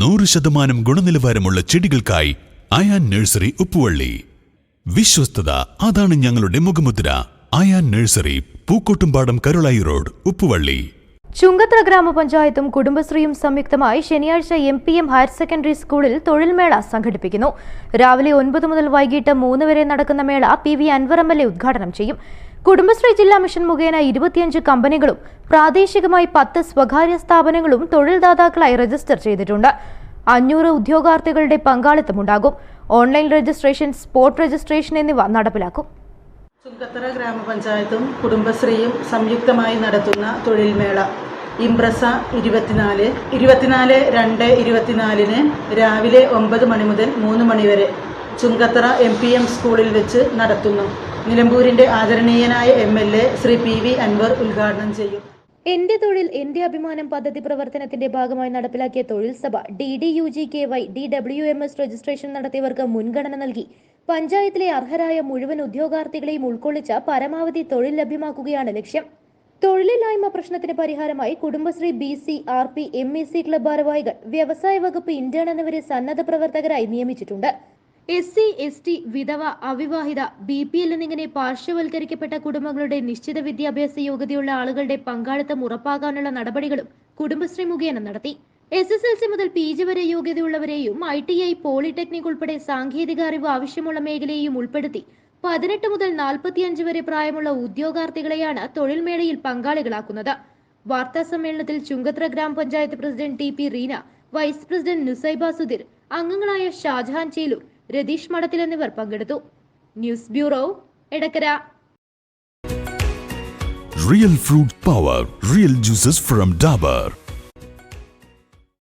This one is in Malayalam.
നൂറ് ശതമാനം ഗുണനിലവാരമുള്ള ചെടികൾക്കായി അയാൻ നഴ്സറി ഉപ്പുവള്ളി. വിശ്വസ്തത അതാണ് ഞങ്ങളുടെ മുഖമുദ്ര. Ayan nursery Pookkottumpadam Karulai road Uppuvally. Chungathara ഗ്രാമപഞ്ചായത്തും കുടുംബശ്രീയും സംയുക്തമായി ശനിയാഴ്ച M P M higher secondary സ്കൂളിൽ തൊഴിൽമേള സംഘടിപ്പിക്കുന്നു. രാവിലെ ഒൻപത് മുതൽ വൈകിട്ട് മൂന്ന് വരെ നടക്കുന്ന മേള P V Anvar M L A ഉദ്ഘാടനം ചെയ്യും. കുടുംബശ്രീ ജില്ലാ മിഷൻ മുഖേന ഇരുപത്തിയഞ്ച് കമ്പനികളും പ്രാദേശികമായി പത്ത് സ്വകാര്യ സ്ഥാപനങ്ങളും തൊഴിൽദാതാക്കളായി രജിസ്റ്റർ ചെയ്തിട്ടുണ്ട്. അഞ്ഞൂറ് ഉദ്യോഗാർത്ഥികളുടെ പങ്കാളിത്തമുണ്ടാകും. ഓൺലൈൻ രജിസ്ട്രേഷൻ സ്പോട്ട് രജിസ്ട്രേഷൻ എന്നിവ നടപ്പിലാക്കും. ചുങ്കത്തറ ഗ്രാമപഞ്ചായത്തും കുടുംബശ്രീയും സംയുക്തമായി നടത്തുന്ന തൊഴിൽമേള ഇംപ്രസ ഇരുപത്തിനാല് ഇരുപത്തിനാല് രണ്ട് ഇരുപത്തിനാലിന് രാവിലെ ഒമ്പത് മണി മുതൽ മൂന്ന് മണിവരെ ചുങ്കത്തറ എം പി എം സ്കൂളിൽ വെച്ച് നടത്തുന്നു. നിലമ്പൂരിന്റെ ആദരണീയനായ M L A Shri P V Anvar ഉദ്ഘാടനം ചെയ്യും. എന്റെ തൊഴിൽ എന്റെ അഭിമാനം പദ്ധതി പ്രവർത്തനത്തിന്റെ ഭാഗമായി നടപ്പിലാക്കിയ തൊഴിൽ സഭ D D U G K Y D W M S registration നടത്തിയവർക്ക് മുൻഗണന നൽകി. പഞ്ചായത്തിലെ അർഹരായ മുഴുവൻ ഉദ്യോഗാർത്ഥികളെയും ഉൾക്കൊള്ളിച്ച പരമാവധി തൊഴിൽ ലഭ്യമാക്കുകയാണ് ലക്ഷ്യം. തൊഴിലില്ലായ്മ പ്രശ്നത്തിന് പരിഹാരമായി Kudumbashree B C R P M E C club ഭാരവാഹികൾ വ്യവസായ വകുപ്പ് ഇന്റേൺ എന്നിവരെ സന്നദ്ധ പ്രവർത്തകരായി നിയമിച്ചിട്ടുണ്ട്. എസ് സി എസ് ടി വിധവ അവിവാഹിത ബി പി എൽ എന്നിങ്ങനെ പാർശ്വവൽക്കരിക്കപ്പെട്ട കുടുംബങ്ങളുടെ നിശ്ചിത വിദ്യാഭ്യാസ യോഗ്യതയുള്ള ആളുകളുടെ പങ്കാളിത്തം ഉറപ്പാക്കാനുള്ള നടപടികളും കുടുംബശ്രീ മുഖേന നടത്തി. എസ് എസ് എൽ സി മുതൽ പി ജി വരെ യോഗ്യതയുള്ളവരെയും ഐ ടി ഐ പോളിടെക്നിക് ഉൾപ്പെടെ സാങ്കേതിക അറിവ് ആവശ്യമുള്ള മേഖലയെയും ഉൾപ്പെടുത്തി പതിനെട്ട് മുതൽ നാൽപ്പത്തിയഞ്ച് വരെ പ്രായമുള്ള ഉദ്യോഗാർത്ഥികളെയാണ് തൊഴിൽമേളയിൽ പങ്കാളികളാക്കുന്നത്. വാർത്താ സമ്മേളനത്തിൽ Chungathara grama panchayat president T P Reena vice president Nusaiba Sudheer അംഗങ്ങളായ ഷാജഹാൻ ചേലൂർ രതീഷ് മഠത്തിൽ എന്നിവർ പങ്കെടുത്തു. News bureau Edakkara. Real fruit power real juices from Dabur